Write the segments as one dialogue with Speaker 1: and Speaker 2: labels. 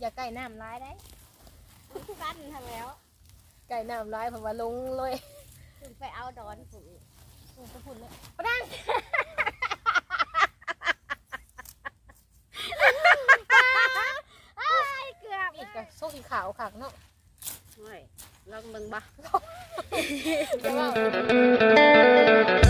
Speaker 1: อย่าใกล้น้ำร้ายได้
Speaker 2: สั้นทั้งแล้ว
Speaker 1: ใกล้น้ำร้ายเพราะว่าลงเลย
Speaker 2: ถึงไปเอาดอนปุ๋ย
Speaker 1: ไปพุ่นเลยปะดัง
Speaker 2: อ้ายเกือบ
Speaker 1: อีกกับโซ่สีขาวขากเนาะ
Speaker 2: เฮ้ยลองเบิ่งบ่
Speaker 1: เดี๋ยวว่า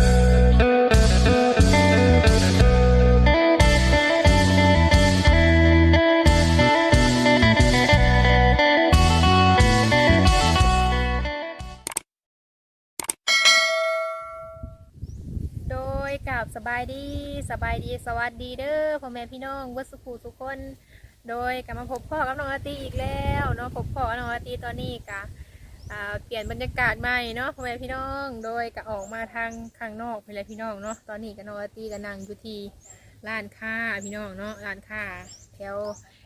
Speaker 1: กับสบายดีสบายดีสวัสดีเด้อพ่อแม่พี่น้องวัดสุขูทุกคน โดยกลับมาพบพ่อกับน้องอาร์ตีอีกแล้วเนาะพบพ่อกับน้องอาตีตอนนี้กะเปลี่ยนบรรยากาศใหม่เนาะพ่อแม่พี่น้อง โดยกะออกมาทางข้างนอกไปเลยพี่น้องเนาะตอนนี้กับน้องอาร์ตีก็นั่งอยู่ที่ร้านค้าพี่น้องเนาะร้านค้าแถว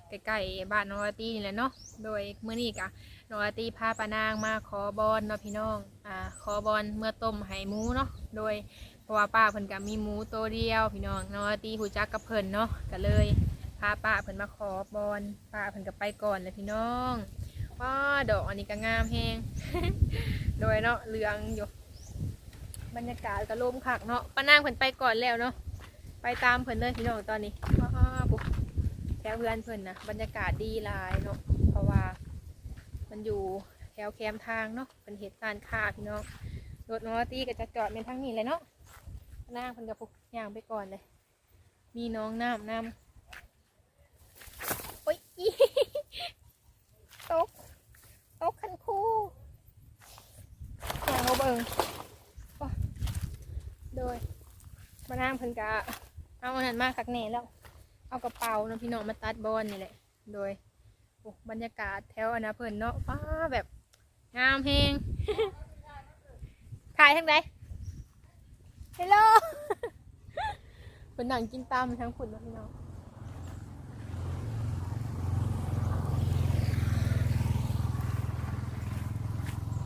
Speaker 1: ใกล้ๆบ้านน้องอาร์ตีนี่แหละเนาะโดยเมื่อนี้กะน้องอาร์ตีพาปานางมาขอบอลเนาะพี่น้องอ่าขอบอลเมื่อต้มไหหมูเนาะโดย ราะว่าป้าเพิ่นก็มีหมูตัวเดียวพี่น้องนองอาร์ตีหูจักกับเพิ่นเนาะก็เลยพาป้าเพิ่นมาขอบอลป้าเพิ่นก็ไปก่อนเลยพี่น้องว้าดอกอันนี้ก็งามแฮงโดยเนาะเหลืองอยู่บรรยากาศก็ลมคักเนาะป้านางเพิ่นไปก่อนแล้วเนาะไปตามเพิ่นเลยพี่น้องตอนนี้ว้าปุ๊บแถวเพื่อนเพิ่นนะบรรยากาศดีหลายเนาะเพราะว่ามันอยู่แถวแคมทางเนาะเป็นเหตุการณ์ค่าพี่น้องรถนอตีก็จะจอดเป็นทางนี้เลยเนาะ นางเพิ่นก็ปุ๊บย่างไปก่อนเลย มีน้องน้ำน้ำโอ๊ยตกตกคันคู่มาเขาเบิ่งโดยมานั่งเพิ่นกะเอาอันนั้นมาคักแน่แล้ว เอากระเป๋าเนาะพี่น้องมาตัดบอลนี่แหละ โดยโบรรยากาศแถวอนนะเพิ่นเนาะฟ้าแบบงามแฮงถ่ายทั้งใด ฮลโหลเพิ่นนั่งกินตามทั้งคุณเนาะพี่น้อง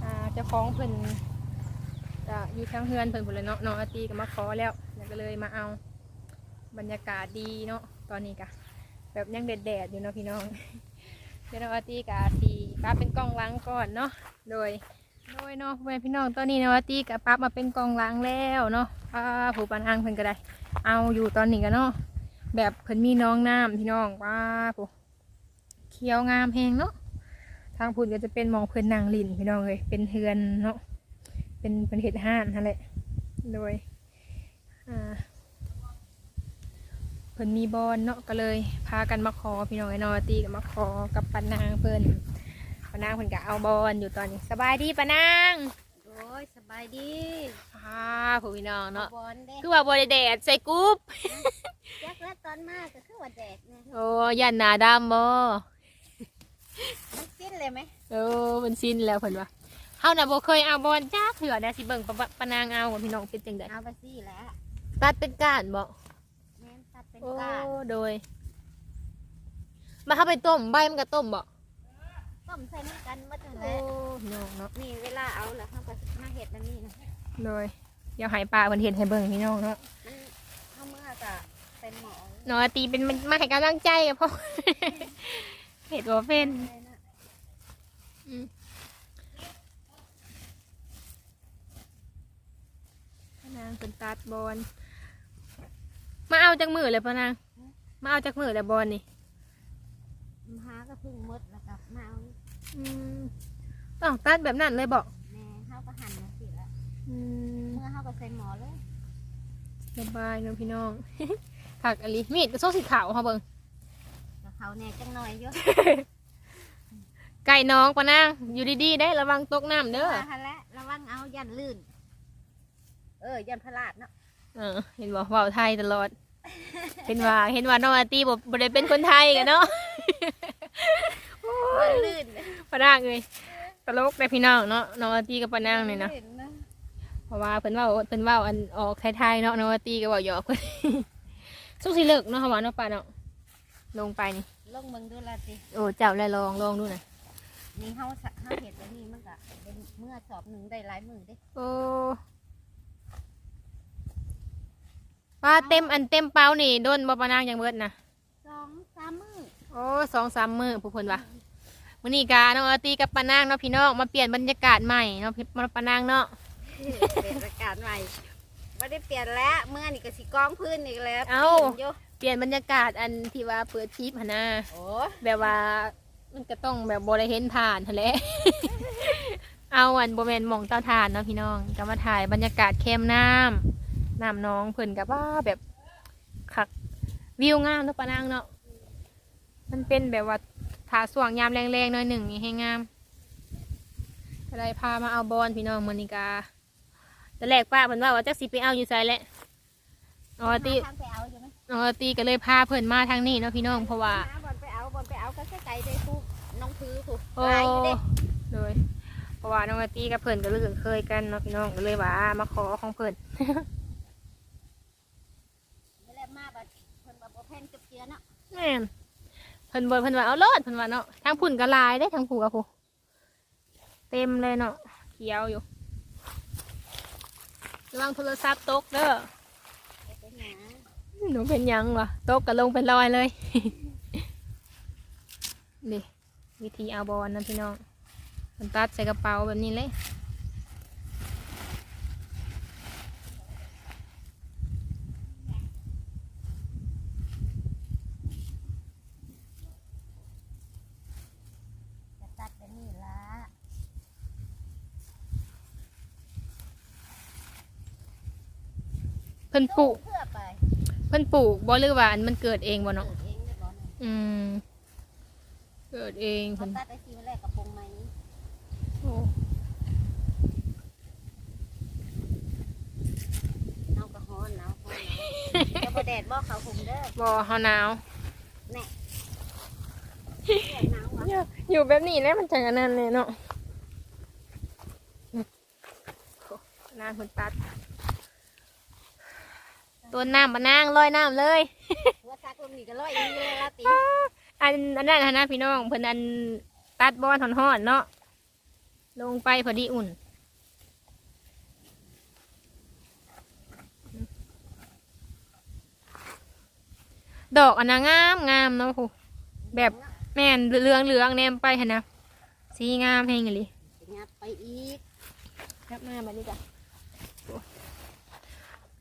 Speaker 1: อ่าเจ้องเพิ่นจะอยู่ทางเฮือนเพิ่นพุ่นเลยเนาะน้องอาตีก็มาขอแล้วแล้วก็เลยมาเอาบรรยากาศดีเนาะตอนนี้กะแบบยังแดดๆอยู่เนาะพี่น้องเดี๋ยวน้องอาตีกะตีป้าเป็นกล้องล้างก่อนเนาะโดย โดยเนาะแม่พี่น้องตอนนี้น้องอาตีกะปั๊บมาเป็นกองล้างแล้วเนาะป้าผูปันอังเพิ่นก็ได้ เอาอยู่ตอนนี้กันเนาะแบบเพิ่นมีน้องน้ำพี่น้องป้าผูเขียวงามแหงเนาะทางพุ่นก็จะเป็นมองเพื่อนนางลินพี่น้องเลยเป็นเฮือนเนาะเป็นเป็นเห็ดห้านนั่นแหละโดยอ่าเพิ่นมีบอลเนาะก็เลยพากันมาขอพี่น้องไอ้นอตีกับมาขอกับปานนางเพิ่นานางเพิ่นก็เอาบอลอยู่ตอนนี้สบายดีปานาง
Speaker 2: โอ้ยสบายดี
Speaker 1: อ่าผู้พี่น้องเนาะ
Speaker 2: บอลเด้
Speaker 1: คือว่าบริเดดใส่กรุ๊ป
Speaker 2: แจ็คแล้วตอนมากก็คือว่าแดดเนี่ย
Speaker 1: โอ้ยันหนาดำบ่
Speaker 2: มันสิ้นเลยไหม
Speaker 1: เออมันสิ้นแล้วเพิ่นว่าเฮาน่ะบ่เคยเอาบอลจ้าเถื่อได้สิเบิ่งปะปานางเอาว่าพี่น้องเป็นจังได
Speaker 2: เอาไปซี่แล้ว
Speaker 1: ตัดเป็นก้านบ่
Speaker 2: แม่นตัดเป็น
Speaker 1: โอ้
Speaker 2: ก้าน
Speaker 1: โดยมาเข้าไปต้มใบมันก็ต้มบ่
Speaker 2: ต้มใส่น้ำกันมาตั้ง
Speaker 1: โอ้
Speaker 2: แต่
Speaker 1: น้องเนาะ
Speaker 2: นี่เวลาเอาแล้วเขาก็มาเห็ดอันนี้นะ
Speaker 1: โดยเดี๋ยวใหายปลาเพิ่นเห็นให้เบิ่งพี่น้องเนาะ
Speaker 2: มันเขาเมื่อจะเป็นหมอ
Speaker 1: น้องอาตีเป็นมันมาให้กำลังใจกับพ่อ เห็ดบ่เป็น
Speaker 2: เลยนะ
Speaker 1: อืม พะนางเป็นตัดบอลมาเอาจากมือเลยพะนาง มาเอาจากมือเลยบอลนี่
Speaker 2: ม หาก็เพึ่งหมดแล้วกับมาเอา
Speaker 1: อืมต้องตัดแบบนั้นเลยบอก
Speaker 2: แม่เขาก็หั่นมาสิแล้ว
Speaker 1: อืม
Speaker 2: เมื่อเขาก็ใส่หมอเลย
Speaker 1: สบายเนาะพี่น้อง ผักอะลิมีดก็โซ่สีขาวเขาเบิ่ง
Speaker 2: กับเขาแน่จังหน่อยเยอะ
Speaker 1: ไก่น้องปะนางอยู่ดีๆได้ระวังตกน้ำเด้อ
Speaker 2: ว่าหั่นแล้วระวังเอายันลื่น เออยันพลาดเนาะ
Speaker 1: เออเห็นบอกว่าไทยตลอด เห็นว่าเห็นว่าน้องอาร์ตีบอกบ่ได้เป็นคนไทยกันเนาะ
Speaker 2: ยันลื่น
Speaker 1: ปะนางเลยตลกได้พี่น้องเนาะน้องอาร์ตีกับปะนางเนี่ยเนาะ
Speaker 2: ลื่นะ
Speaker 1: เพราะว่าเพิ่นเว่าเพิ่นเว่าอันออกไทยๆเนาะน้องอาร์ตีก็บอกหยอกเพิ่นสุกสิเลิกเนาะเขาว่าเนาะป้าเนาะลงไปนี่
Speaker 2: ลงเบิ่งดูละสิ
Speaker 1: โอ้เจ้าเลยลองลองดูหน่อย
Speaker 2: นี่เฮาสะเฮาเห็ดแบบนี้มันก็เป็นเมื่อสอบหนึ่งได้หลายมือเด้
Speaker 1: โอ้ ป้าเต็มอันเต็มเป้านี่โดนบ่ปะนางอย่างเบิดนะ
Speaker 2: สองสามมือ
Speaker 1: โโอ้สองสามมือผู้เพิ่นว่ามื้อนี้กาน้องอาร์ตีกับปานางเนาะพี่น้องมาเปลี่ยนบรรยากาศใหม่เนาะพี่มาปานางเนาะ
Speaker 2: เป็นประกาศใหม่ไม่ได้เปลี่ยนแล้วเมื่อนี่ก็สิกองพื้นอีกแล้ว
Speaker 1: เอ้า
Speaker 2: ปีนอยู่
Speaker 1: เปลี่ยนบรรยากาศอันที่ว่าเปิดคลิปหั่นนะ
Speaker 2: โอ้
Speaker 1: แบบว่ามันก็ต้องแบบบ่ได้เห็นทานหั่นแหละเอาอันบ่แม่นหม่องเตาถ่านเนาะพี่น้องก็มาถ่ายบรรยากาศแคมน้ำ น้ำน้องเพิ่นก็ว่าแบบคักวิวงามเนาะปานางเนาะมันเป็นแบบว่าทาสว่างยามแรงๆหน่อยหนึ่งนี่ให้งามก็เลยพามาเอาบอลพี่น้องมื้อนี้กาแต่แรกป้าเพิ่นว่าว่าจักสิไปเอาอยู่ไสแหละอ๋อติ
Speaker 2: ทางไปเอาอยู่ไหม
Speaker 1: อ๋อตีก็เลยพาเพิ่นมาทางนี้เนาะพี่น้องเพราะว่า
Speaker 2: หบอลไปเอาบอลไปเอาก็ใกล้ๆได้ผู้น้องพื้ผู้
Speaker 1: โอ้
Speaker 2: ลายอยู่เด้
Speaker 1: เลยเพราะว่าน้องอาตีกับเพิ่นก็รู้สึกเคยกันเนาะพี่น้องก็เลยว่ามาขอของเพิ่น
Speaker 2: ไม่แล้วมาบัดเพิ่นบ่บ่ แพนกับเกียเนาะ
Speaker 1: แม่นเพิ่นบ่เพิ่นว่าเอารถเพิ่นว่าเนาะทางพุ่นก็หลายได้ทางผู้กับผู้เต็มเลยเนาะเขียวอยู่ระวังโทรศัพท์ตกเด้อ
Speaker 2: เอาไปหา
Speaker 1: หนูเป็นหยังวะตกก็ลงเป็นรอยเลยนี่วิธีเอาบอลนะพี่น้องมันตัดใส่กระเป๋าแบบนี้เลย
Speaker 2: จะตัดแบบนี้ละ
Speaker 1: เพิ่นปลูก
Speaker 2: เพื่อไป
Speaker 1: เพิ่นปลูกบ่หรือว่าอันมันเกิดเองบ่เนาะ
Speaker 2: เกิดเองได้บ่เนาะ
Speaker 1: อืม เกิดเอง
Speaker 2: เขา
Speaker 1: เพิ่น
Speaker 2: ตัดได้ทีแรกกระโปรงไม้นี้
Speaker 1: โอ้
Speaker 2: เอากระฮ้อนเอาฮ้อนเอาจะบ่แดดบ่เขาคุมเด้อ
Speaker 1: บ่เฮาหนาว
Speaker 2: แดดหนาววะ
Speaker 1: อยู่อยู่แบบนี้แล้วมันจังอันนั้นเลยเนาะโอ้นางเพิ่นตัด ตัวน้ำมานางลอยน้ำเลย
Speaker 2: หัวซักลมนี่ก็ร้อยอีเลยละติ
Speaker 1: อันอันนั้นหั้นนะพี่น้องเพิ่นอันตัดบอลห่อนๆเนาะลงไปพอดีอุ่นดอกอันน่ะงามงามเนาะผู้แบบแม่นเหลืองเหลืองๆแนมไปหันนะสีงามแฮงเลย
Speaker 2: งัดไปอีก
Speaker 1: ครับมาแบบนี้จ้ะโอ้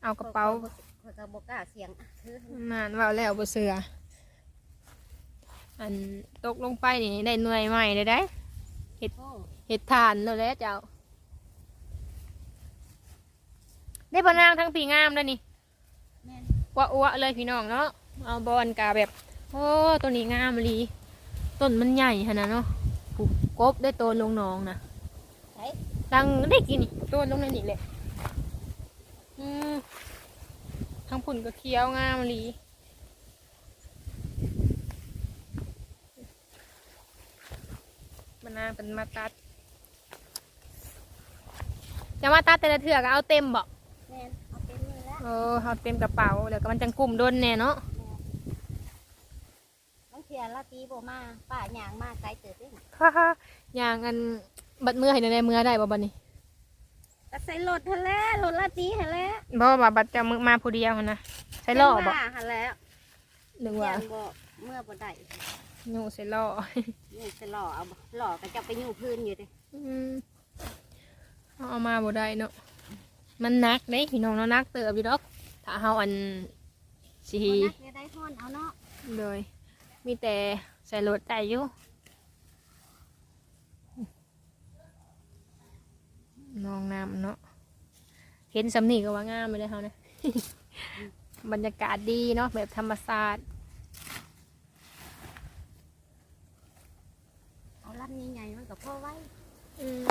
Speaker 1: เอากระเป๋า
Speaker 2: เขาจะบอกกล้าเสียงอะถือนา
Speaker 1: นว่าแล้วบ่เสืออันตกลงไปนี่ได้หน่วยใหม่เลยได้
Speaker 2: โอ้
Speaker 1: เห็ดทานแล้วแหละเจ้า ได้พะนางทั้งปีงามแล้วนี่
Speaker 2: แม่น
Speaker 1: ว่าอ้วเลยพี่น้องเนาะ เอาบอลกาแบบ โอ้ตัวนี้งามอีหลีต้นมันใหญ่ขนาดเนาะปลูกกบได้โตลงหนองนะ
Speaker 2: ใช่
Speaker 1: ดังได้กินนี่โตลงในนี่แหละอืม ทั้งผุ่นก็เคี้ยวงามอีหลีมานางเป็นมาตัด จะมาตัดแต่ละเถื่อก็เอาเต็มบ่
Speaker 2: แม่นเอาเป็นนี่ละ
Speaker 1: เออเอาเต็มกระเป๋าเดี๋ยวก็มันจังกลุ่มโดนแน่เนาะ
Speaker 2: บางเทียละตีบ่มาป้าหยางมาไกลเติบเด้
Speaker 1: ฮ่าฮ่าอย่างอันบัดมือให้ในมือได้บ่บัดนี้
Speaker 2: ก็ใส่รถหั่นแหล้วรถละตีหั่นแหล้ว
Speaker 1: บ่ว่าบัดจะมือมาผู้เดียวหั่นนะใช้ล่อบ่
Speaker 2: หั่นแล้ว
Speaker 1: หรือ
Speaker 2: ยั
Speaker 1: ว่าง
Speaker 2: บ่เมื่อบ่ได้
Speaker 1: หนูใช้ล่อ
Speaker 2: นี่จะหล่อเอาบ่หล่อก็จะไปอยู่พื้นอยู่เด้
Speaker 1: อืมเอาเอามาบ่ได้เนาะมันหนักเด้พี่น้องเนาะหนักเติบอยู่ดอก ถ้าเฮาอันสิ
Speaker 2: บ่นักจะได้ฮ้อนเอาเนาะ
Speaker 1: เลยมีแต่ใส่รถได้อยู่ น้องน้ำเนาะเห็นสำนีก็ว่างามเลยเฮานะบรรยากาศดีเนาะแบบธรรมศาสตร์
Speaker 2: เอาลำใหญ่ๆมันก็พอไว้
Speaker 1: อืม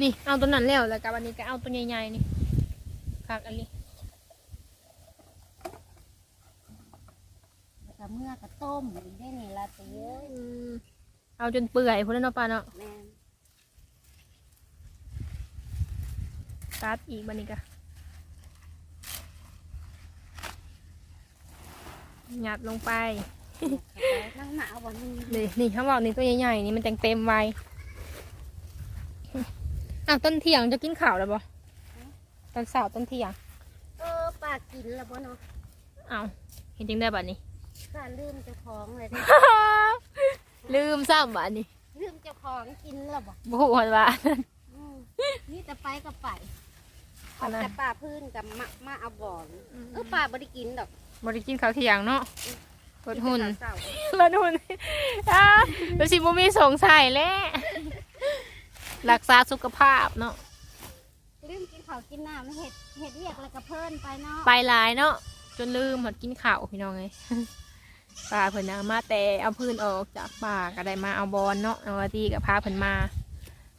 Speaker 1: นี่เอาตัวนั้นแล้วแล้วกับอันนี้ก็เอาตัวใหญ่ๆนี่คักอันนี้
Speaker 2: แล้วก็เมื่อก็ต้มอีกได้นี่ละตีเอ้ย
Speaker 1: อืม เอาจนเปื่อยพุ่นแล้วเนาะป้าเนาะ
Speaker 2: แม่น
Speaker 1: ตัดอีกบันนี้ก็หยัดลงไป
Speaker 2: นั่งหนาววันนี้
Speaker 1: นี่นี่เขาบอกนี่ตัวใหญ่ๆนี่มันจังเต็มไวอะต้นเที่ยงจะกินข่าวแล้วบ่ตอนสาวต้นเที่ยง
Speaker 2: เออปลากินแล้วบ่เนาะ
Speaker 1: เอาเห็นจังได้บัดนี้
Speaker 2: ข้าลืมเจ้าของเลย
Speaker 1: ลืมซ้ำบัดนี้
Speaker 2: ลืมเจ้าของกินแล้วบ่
Speaker 1: บ่ฮู้ว่า
Speaker 2: อืมนี่แต่ไปก็ไป
Speaker 1: อันนั้น
Speaker 2: แต่ป่าพื้นกับมามาเอาบ่อนเออป่าบ่ได้กินดอก
Speaker 1: บ่ได้กินข้าวเที่ยงเนาะลดหุ่น
Speaker 2: เศร้า
Speaker 1: ลดหุ่นอ่าแล้วสิบ่มีสงสัยแล้วรักษาสุขภาพเนาะ
Speaker 2: ๆลืมกินข้าวกินน้ำเห็ดเห็ดเรียกแล้วก็เพิ่นไปเนาะ
Speaker 1: ไปหลายเนาะจนลืมหมดกินข้าวพี่น้องเล ยป่าเพิ่นนะมาแต่เอาพื้นออกจากป่าก็ได้มาเอาบอลเนาะเอาอาตีกับพาเพิ่นมา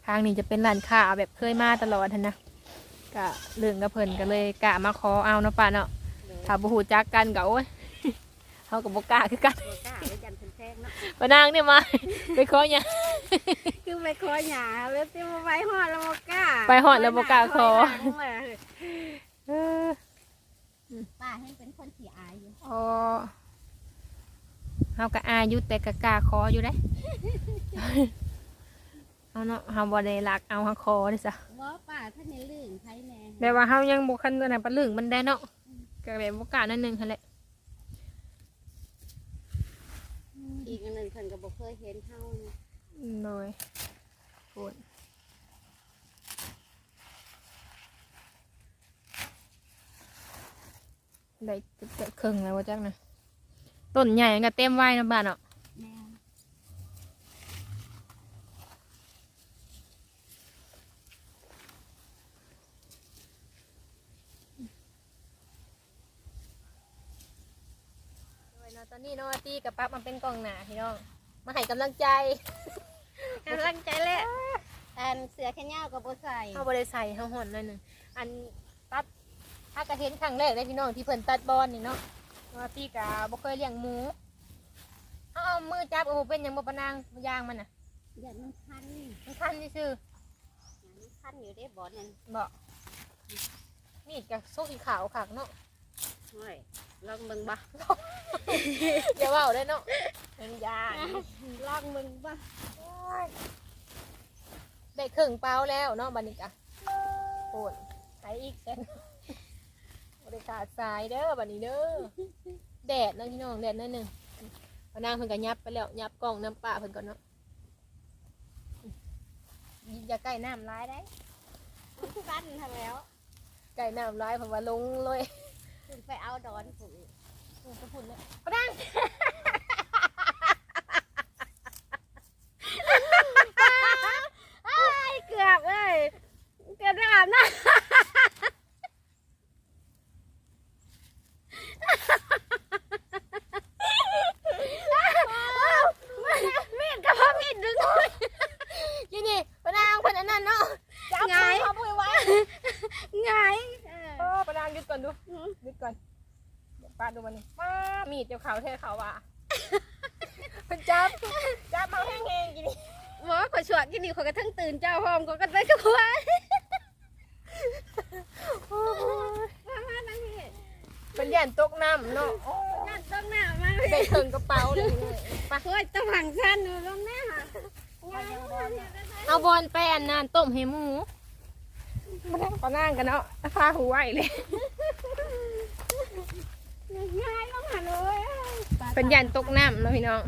Speaker 1: ทางนี้จะเป็นร้านค้าแบบเคยมาตลอดหั้นนะก็เรื่องกับเพิ่นก็เลยกะมาขอเอาเนาะป่าเนาะถ้าบ่ฮู้จักกันก็โอ้ยเฮาก็บ่กล้าคือกัน
Speaker 2: บ่กล้าไปยันเพิ่นแทงเนาะ
Speaker 1: ปานางเนี่ยมา ไปขอหยัง
Speaker 2: คือไปคอหยาแล้วสิมาไปฮอดแล้วบ่กล้า
Speaker 1: ไปฮอดแล้วบ่กล้าขอ
Speaker 2: ไปหลังเลย
Speaker 1: เออ
Speaker 2: ป้าเห็นเป็นคนขี้อายอยู่
Speaker 1: อ๋อ เฮาก็อายุแต่ก็กล้าขออยู่ได้ เอาเนาะเฮาบ่ได้รักเอาเฮาขอเด้ซะ
Speaker 2: บ่ป้าท่านในลื่นไผแน่
Speaker 1: แต่ว่าเฮายังบ่คันตัวไหนปะลึงมันได้เนาะก็แบบบ่กล้านั่นหนึงหั่นแหละ
Speaker 2: อีกอันหนึงเพิ่นก็บ่เคยเห็นเฮานะ
Speaker 1: โดยโอนได้เกือบครึ่งแล้วว่าจักนะ ต้นใหญ่ก็เต็มไว้เนาะบ้านเนาะ
Speaker 2: แม่
Speaker 1: โดยเนาะตอนนี้เนาะตีกับปั๊บมันเป็นกล่องหนาพี่น้อง มาให้กำลังใจ
Speaker 2: กำลังใจแหละอันเสือแขนยาวก็บ่ใส่
Speaker 1: เขาบริใส่เขาห่อนหน่อยหนึ่งอันตัดถ้ากระเห็นครั้งแรกเลยพี่น้องที่เพิ่นตัดบอลนี่เนาะ ว่าตีกาบ่เคยเลี้ยงหมูเอาเอามือจับโอ้โหเป็นหยังบ่ปะนางยางมันน่ะ
Speaker 2: อย่ามันคัน
Speaker 1: มันคันซื่อ
Speaker 2: อย่ามันคันอยู่ได้บ่นั่น
Speaker 1: ๆบ่มีดกับโซ่สีขาวขากเนาะ
Speaker 2: ห้อยลองเบิ่งบ่
Speaker 1: อย่าเว่าได้เนาะเป็นยาง
Speaker 2: ลองเบิ่งบ่
Speaker 1: ได้ครึ่งเป้าแล้วเนาะบัดนี้กะโอนใส่อีกเส้น บริขาดสายเด้อบัดนี้เด้อแดดเนาะพี่น้องแดดหนิดนึงพอนางเพิ่นก็ยับไปแล้วยับกล้องน้ำปลาเพิ่นก่อนเนาะอย่าใกล้น้ำร้ายได้
Speaker 2: สั้นเท่าแล้ว
Speaker 1: ใกล้น้ำร้ายเพราะว่าลงเลย
Speaker 2: ขึ้นไปเอาดอนปุ๋ย
Speaker 1: กระพุ่นเลยพอนาง
Speaker 2: อ้ายเกือบเอ้ยเกือบได้อาบน้ำมีดกับพ่อมีดดึง
Speaker 1: ยี่นี่พอนางเพิ่นอันนั้นเนาะจับ
Speaker 2: ไง
Speaker 1: มือเขามือไว้
Speaker 2: ไง
Speaker 1: เออพอนางหยุดก่อนดูหยุดก่อน เดี๋ยวป้าดูมันนี่ป้ามีดเจ้าเขาวเท่เขาว่าเพิ่นจับจับมาแห้งๆกินนี่
Speaker 2: บอกว่าขอยชวดกินนี่ขอยกระทั่งตื่นเจ้าหอมขอยก็ได้กับควายมามานั่งนี่
Speaker 1: เป็นย่านตกน้ำเนาะโอ้
Speaker 2: นั่นต้องหน้ามา
Speaker 1: ได้เถิงกระเป๋าเลยไป
Speaker 2: โอ้ยตะหังสั้นอยู่ตรงหน้า
Speaker 1: เอาบอลไปอันนั้นต้มให้หมูมานั่งก็นั่งกันเนาะพาหูไหวเลย
Speaker 2: ง่ายต้องหันเลย
Speaker 1: เป็นย่านตกน้ำเนาะพี่น้อง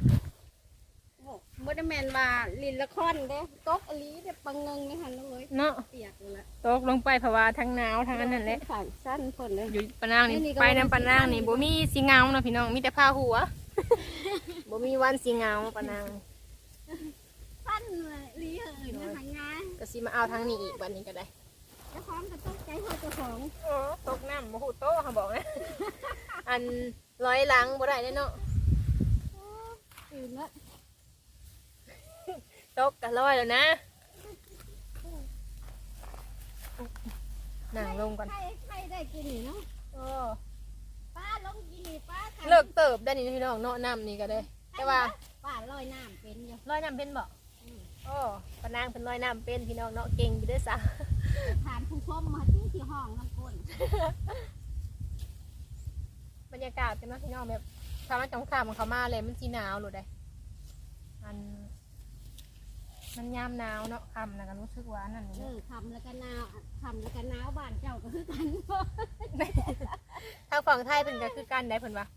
Speaker 2: บไดแมนว่าลินละครเด้ตกอลีเด้ปังเงิงนี่หันเลย
Speaker 1: เนาะ
Speaker 2: เปียกเลยละ
Speaker 1: ตกลงไปเพราะว่าทั้งหนาวทั้งอันนั้นแหละ
Speaker 2: ฝังสั้นคนเลย
Speaker 1: อยู่ปะนางนี่
Speaker 2: นี่ก็
Speaker 1: ไปน้ำปะนางนี่บ่มีสีเงาเนาะพี่น้องมีแต่ผ้าหัวบ่มีวันสีเงาปะนาง
Speaker 2: สั้นเลยลีเอ่ยนะหันงาน
Speaker 1: ก็สิมาเอาทางนี้อีกวันนี้ก็ได้
Speaker 2: เจ้าของก็ตกใจเขาเจ้าของ
Speaker 1: โอ้ตกน้ำบ่ฮู้โตเขาบอกนะอั นร้อยหลังบ่ได้เด้เนาะ
Speaker 2: ตื่นแล้ว
Speaker 1: ตกก็ร้อยแล้วนะนั่งลงก่อน
Speaker 2: ใครใครได้กินนี่เนาะ
Speaker 1: โอ้
Speaker 2: ป้าลงกินนี่ป้าทำ
Speaker 1: เลิกเติบได้นี่พี่น้องเนาะน้ำนี่ก็ได้ แต่ว่า
Speaker 2: ป้าลอยน้ำเป็นอยู่
Speaker 1: ร้อยน้ำเป็นบ่
Speaker 2: อืม
Speaker 1: โอ้ปะนางเป็นร้อยน้ำเป็นพี่น้องเนาะเก่งอยู่เด้อซะ
Speaker 2: ถามผู้ชมมาที่ที่ห้องน้ำก้น
Speaker 1: บรรยากาศเป็นเนาะพี่น้องแบบถ้ามันจงขามของเขามาเลยมันสีหนาวหรือไดมันมันยามหนาวเนาะคำนะก็รู้สึกว่านั่น
Speaker 2: เอ
Speaker 1: นี่
Speaker 2: อคำแล้วก็หนาวคำแล้วก็หนาวบ้านเจ้าก็คือกัน
Speaker 1: ทางฝั่งไทยเพิ่นก็คือกันได้เพิ่นว่า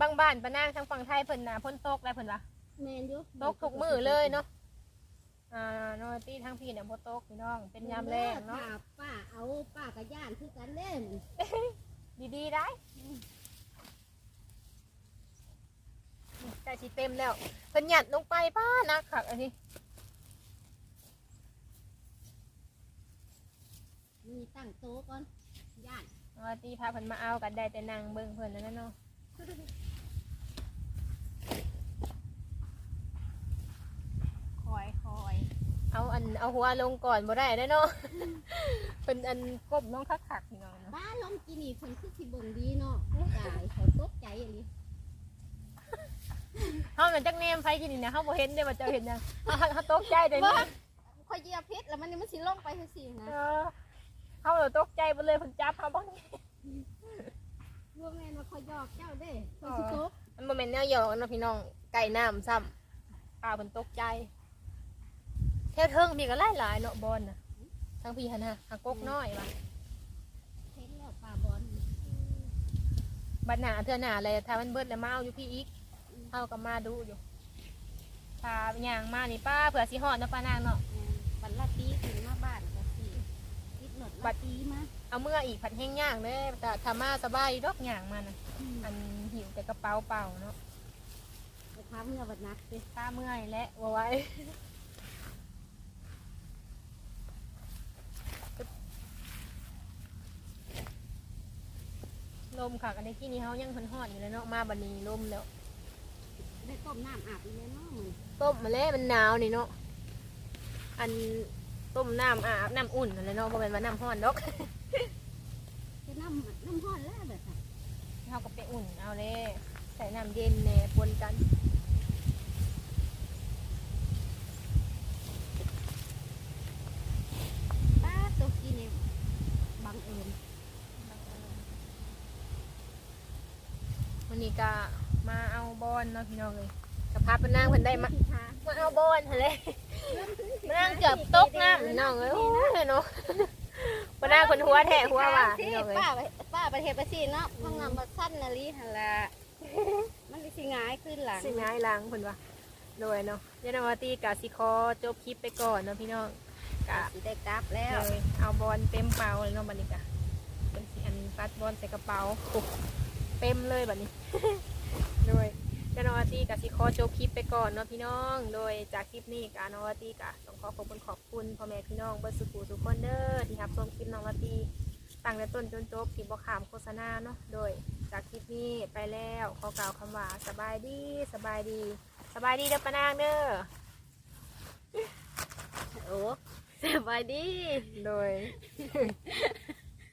Speaker 1: บางบ้านปะนางทางฝั่งไทยเพิ่นน่ะพ้นตกได้เพิ่นว่า
Speaker 2: แมนอยู่
Speaker 1: ตกทุกมื้อเลยเนาะ อ่าโนตี้ทางพี่เนี่ยบ่ตกพี่น้อง เป็นยามแรงเนาะ
Speaker 2: ถ้ป้าเอาป้ากระย่านคือกันเล่น
Speaker 1: ดีๆได้ ใกล้สิเต็มแล้วเพิ่นหยัดลงไปป้านักคักอันนี้
Speaker 2: มีตั้งโต๊ะก่อนย่าน
Speaker 1: โนตี้พาเพิ่นมาเอากันได้แต่นั่งเบิ่งเพิ่นนั่นนะเนาะคอยคอยเอาอันเอาหัวลงก่อนบ่ได้เด้อเนาะเป็นอันกบน้องคักๆพี่น้องเนาะ
Speaker 2: ป้าลองกินนี่เพิ่นคือสิเบิ่งดีเนาะตายเขาตกใจอันนี้
Speaker 1: เฮามันจักแนมไผกินนี่นะเฮาบ่เห็นเด้ว่าเจ้าเห็นหยังเฮาเฮาตกใจได้
Speaker 2: บ่
Speaker 1: นี่
Speaker 2: ค่อยเหยียบเพชรแล้วมันนี่มันสิลงไปจังซี่นะ
Speaker 1: เออเฮาตกใจไปเลยเพิ่นจับเฮาบ่
Speaker 2: ว่าแม่นว่าค่อยหยอกเจ้าเด้ค่อยสิตก
Speaker 1: มันบ่แม่นแนวหยอกเนาะพี่น้องไก่น้ำซ้ำป้าเพิ่นตกใจแถวเทิงมีก็หลายๆเนาะบอนน่ะทางพี่หั่นน่ะหากกน้อยว่ะ
Speaker 2: เห็นแล้วป้าบอล
Speaker 1: บัดหน้าเทื่อหน้าเลยถ้ามันเบิดแล้วมาเอาอยู่พี่อีก เฮาก็มาดูอยู่พาย่างมานี่ป้าเผื่อสิฮอดเนาะป้านางเนาะ
Speaker 2: บัดละตีถึงมาบ้านก็สิติดหนดบัดตีมา
Speaker 1: เอาเมื่ออีกผัดแห้งย่างเด้แต่ถ้ามาสบายอยู่ดอกย่างมาน่ะอันหิวแต่กระเป๋าเปล่าเนาะ
Speaker 2: ไปพาเมื่อบัดนักสิ
Speaker 1: ป้าเมื่อยและว่าไว้ลมค่ะกันในที่นี้เขายังพันหอดอยู่เลยเนาะมาบันนี้ลมแล้ว
Speaker 2: ได้ต้มน้ำอาบอีกแล้วเนาะมื้อ
Speaker 1: ต้มมาแล้วมันหนาวนี่เนาะ อันต้มน้ำอาบน้ำอุ่นนั่นแหละเนาะบ่เป็นว่าน้ำห้อนดอก
Speaker 2: จะน้ำน้ำห้อนแล้วแบบค่ะ
Speaker 1: เขาก็ไปอุ่นเอาเลยใส่น้ำเย็นแหน่ปนกัน
Speaker 2: ป้าตัวกินเนี่ยบังเอิญ
Speaker 1: วันนี้ก็มาเอาบอลเนาะพี่น้องเลยกับพาเป็นนางเพิ่นได้มา
Speaker 2: สิทา
Speaker 1: มาเอาบอลทะเลมานั่งเกือบตกน้ำน้องเอ้ยโอ้ยเนาะมานั่งคนหัวแทะหัวว่ะ
Speaker 2: สิ
Speaker 1: พี่น้องเลย
Speaker 2: ป้าไปป้าไปเทปไปสิเนาะห้องน้ำบัดสั้นนาลีหั่นละมันก็สิหงายขึ้นหลัง
Speaker 1: สิง่ายล้างเพิ่นว่าโดยเนาะยานาวาตีกะสิคอจบคลิปไปก่อนเนาะพี่น้องกะ
Speaker 2: สิได้กลับแล้ว
Speaker 1: เลยเอาบอลเต็มเปล่าเลยเนาะบัดนี้กะเป็นสิอันปัดบอลใส่กระเป๋าปุ๊บเต็มเลยบัดนี้โดย ยานาวาตีกะสิคอจบคลิปไปก่อนเนาะพี่น้อง โดยจากคลิปนี้กะนาวาตีกะต้องขอขอบคุณขอบคุณพ่อแม่พี่น้องเบิร์สุขูทุกคนเด้อที่รับชมคลิปน้องวาตีตั้งแต่ต้นจนจบที่บ่ขามโฆษณาเนาะโดยจากคลิปนี้ไปแล้วขอกล่าวคำว่าสบายดีสบายดี สบายดีเด้อปะนางเด้อ
Speaker 2: โอ้สบายดี
Speaker 1: โดย